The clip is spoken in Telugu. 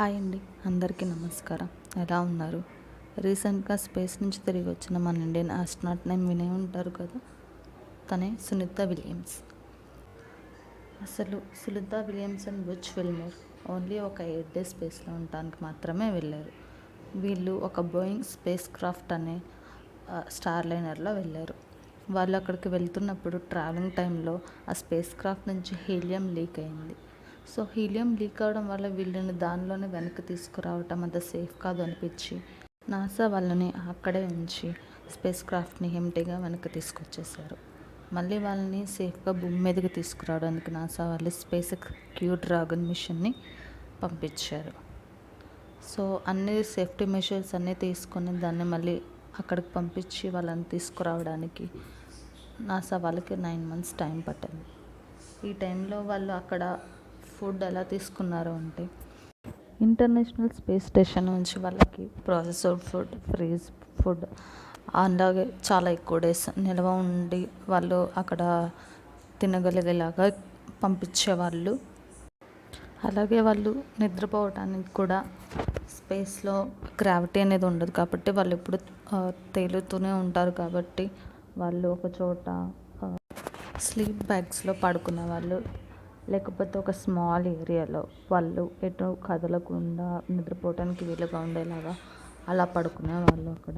హాయ్ అండి. అందరికీ నమస్కారం. ఎలా ఉన్నారు? రీసెంట్గా స్పేస్ నుంచి తిరిగి వచ్చిన మన ఇండియన్ ఆస్ట్రానాట్ నేమ్ వినే ఉంటారు కదా? తనే సునీత విలియమ్స్. అసలు Sunita Williams and Butch Wilmore only ఒక ఎయిట్ డేస్ స్పేస్లో ఉండటానికి మాత్రమే వెళ్ళారు. వీళ్ళు ఒక బోయింగ్ స్పేస్ క్రాఫ్ట్ అనే స్టార్ లైనర్లో వెళ్ళారు. వాళ్ళు అక్కడికి వెళ్తున్నప్పుడు ట్రావెలింగ్ టైంలో ఆ స్పేస్ క్రాఫ్ట్ నుంచి హీలియం లీక్ అయింది. సో హీలియం లీక్ అవడం వల్ల వీళ్ళని దానిలోనే వెనక్కి తీసుకురావటం అంత సేఫ్ కాదు అనిపించి నాసా వాళ్ళని అక్కడే ఉంచి స్పేస్ క్రాఫ్ట్ని ఎంటీగా వెనక్కి తీసుకొచ్చేసారు మళ్ళీ వాళ్ళని సేఫ్గా భూమి మీదకి తీసుకురావడానికి నాసా వాళ్ళు స్పేస్ క్యూ డ్రాగన్ మిషన్ని పంపించారు. సో అన్ని సేఫ్టీ మెషర్స్ అన్నీ తీసుకొని దాన్ని మళ్ళీ అక్కడికి పంపించి వాళ్ళని తీసుకురావడానికి నాసా వాళ్ళకి నైన్ మంత్స్ టైం పట్టింది. ఈ టైంలో వాళ్ళు అక్కడ ఫుడ్ ఎలా తీసుకున్నారు అంటే ఇంటర్నేషనల్ స్పేస్ స్టేషన్ నుంచి వాళ్ళకి ప్రాసెస్డ్ ఫుడ్ ఫ్రీజ్ ఫుడ్ అలాగే చాలా ఎక్కువ డేస్ నిల్వ ఉండి వాళ్ళు అక్కడ తినగలిగేలాగా పంపించేవాళ్ళు. అలాగే వాళ్ళు నిద్రపోవటానికి కూడా స్పేస్లో గ్రావిటీ అనేది ఉండదు కాబట్టి వాళ్ళు ఎప్పుడు తేలుతూనే ఉంటారు కాబట్టి వాళ్ళు ఒక చోట స్లీప్ బ్యాగ్స్లో పడుకునే వాళ్ళు లేకపోతే ఒక స్మాల్ ఏరియాలో వాళ్ళు ఎటు కదలకుండా నిద్రపోవటానికి వీలుగా ఉండేలాగా అలా పడుకునే వాళ్ళు అక్కడ.